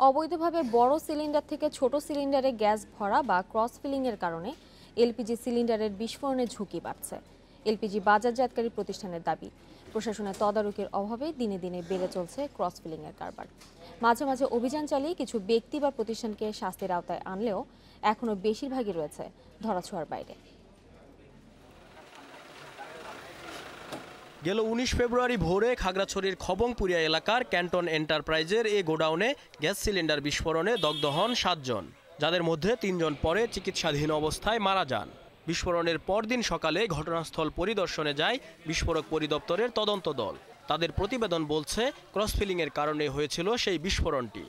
অবৈধভাবে বড় সিলিন্ডার থেকে ছোট সিলিন্ডারে গ্যাস ভরা বা ক্রস ফিলিংয়ের কারণে এলপিজি সিলিন্ডারের বিস্ফোরণের ঝুঁকি বাড়ছে। এলপিজি বাজারজাতকারী প্রতিষ্ঠানের দাবি, প্রশাসনের তদারকির অভাবে দিনে দিনে বেড়ে চলছে ক্রস ফিলিংয়ের কারবার। মাঝে মাঝে অভিযান চালিয়ে কিছু ব্যক্তি বা প্রতিষ্ঠানকে শাস্তির আওতায় আনলেও এখনও বেশিরভাগই রয়েছে ধরাছোঁয়ার বাইরে। গেল উনিশ ফেব্রুয়ারি ভোরে খাগড়াছড়ির খবংপুরিয়া এলাকার ক্যান্টন এন্টারপ্রাইজের এ গোডাউনে গ্যাস সিলিন্ডার বিস্ফোরণে দগ্ধ হন সাতজন। যাদের মধ্যে তিনজন পরে চিকিৎসাধীন অবস্থায় মারা যান। বিস্ফোরণের পরদিন সকালে ঘটনাস্থল পরিদর্শনে যায় বিস্ফোরক পরিদপ্তরের তদন্ত দল। তাদের প্রতিবেদন বলছে, ক্রসফিলিংয়ের কারণে হয়েছিল সেই বিস্ফোরণটি।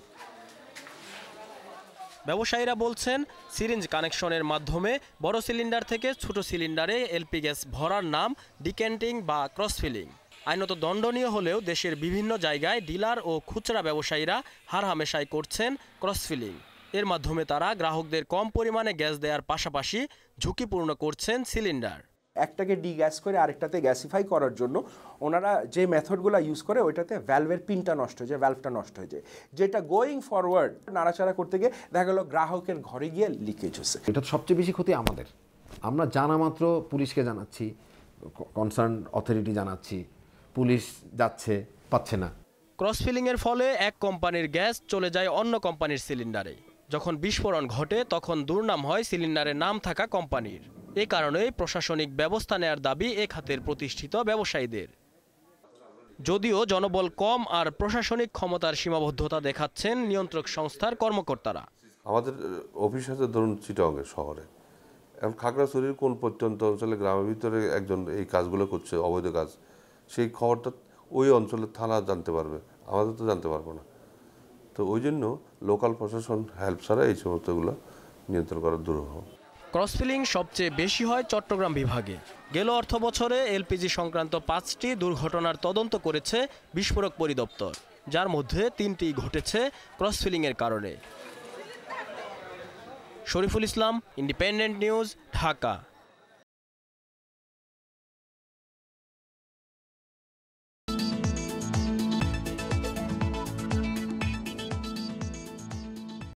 ব্যবসায়ীরা বলছেন, সিরিঞ্জ কানেকশনের মাধ্যমে বড় সিলিন্ডার থেকে ছোট সিলিন্ডারে এলপি গ্যাস ভরার নাম ডিক্যান্টিং বা ক্রসফিলিং আইনত দণ্ডনীয় হলেও দেশের বিভিন্ন জায়গায় ডিলার ও খুচরা ব্যবসায়ীরা হারহামেশাই করছেন ক্রসফিলিং এর মাধ্যমে তারা গ্রাহকদের কম পরিমাণে গ্যাস দেওয়ার পাশাপাশি ঝুঁকিপূর্ণ করছেন সিলিন্ডার। একটাকে ডিগ্যাস করে আরেকটাতে গ্যাসিফাই করার জন্য ওনারা যে মেথডগুলো ইউজ করে ওইটাতে ভ্যালভের পিনটা নষ্ট হয়ে যায় ভ্যালভটা নষ্ট হয়ে যায়। যেটা গোয়িং ফরওয়ার্ড নাড়াচাড়া করতে গিয়ে দেখা গেলো গ্রাহকের ঘরে গিয়ে লিকেজ হচ্ছে এটা সবচেয়ে বেশি ক্ষতি আমাদের। আমরা জানা মাত্র পুলিশকে জানাচ্ছি কনসার্ন অথরিটি জানাচ্ছি পুলিশ যাচ্ছে পাচ্ছে না। ক্রস ক্রসফিলিংয়ের ফলে এক কোম্পানির গ্যাস চলে যায় অন্য কোম্পানির সিলিন্ডারে যখন বিস্ফোরণ ঘটে তখন দুর্নাম হয় সিলিন্ডারের নাম থাকা কোম্পানির। এ কারণেই প্রশাসনিক ব্যবস্থা নেয়ার দাবি এ খাতের প্রতিষ্ঠিত ব্যবসায়ীদের। যদিও জনবল কম আর প্রশাসনিক ক্ষমতার সীমাবদ্ধতা দেখাচ্ছেন নিয়ন্ত্রক সংস্থার কর্মকর্তারা। আমাদের অফিস আছে ধরুন চিটাঙ্গে শহরে। এখন খাগড়াছড়ির কোন প্রত্যন্ত অঞ্চলে, গ্রামের ভিতরে একজন এই কাজগুলো করছে, অবৈধ কাজ, সেই খবরটা ওই অঞ্চলের থানা জানতে পারবে। আমাদের তো জানতে পারব না। তো ওই জন্য লোকাল প্রশাসন, হেল্প ছাড়া এই সমস্তগুলো নিয়ন্ত্রণ করা দুরূহ ক্রসফিলিং সবচেয়ে বেশি হয় চট্টগ্রাম বিভাগে। গেল অর্থ বছরে এলপিজি সংক্রান্ত পাঁচটি দুর্ঘটনার তদন্ত করেছে বিস্ফোরক পরিদপ্তর, যার মধ্যে তিনটি ঘটেছে ক্রসফিলিংয়ের কারণে। Shariful Islam independent news Dhaka.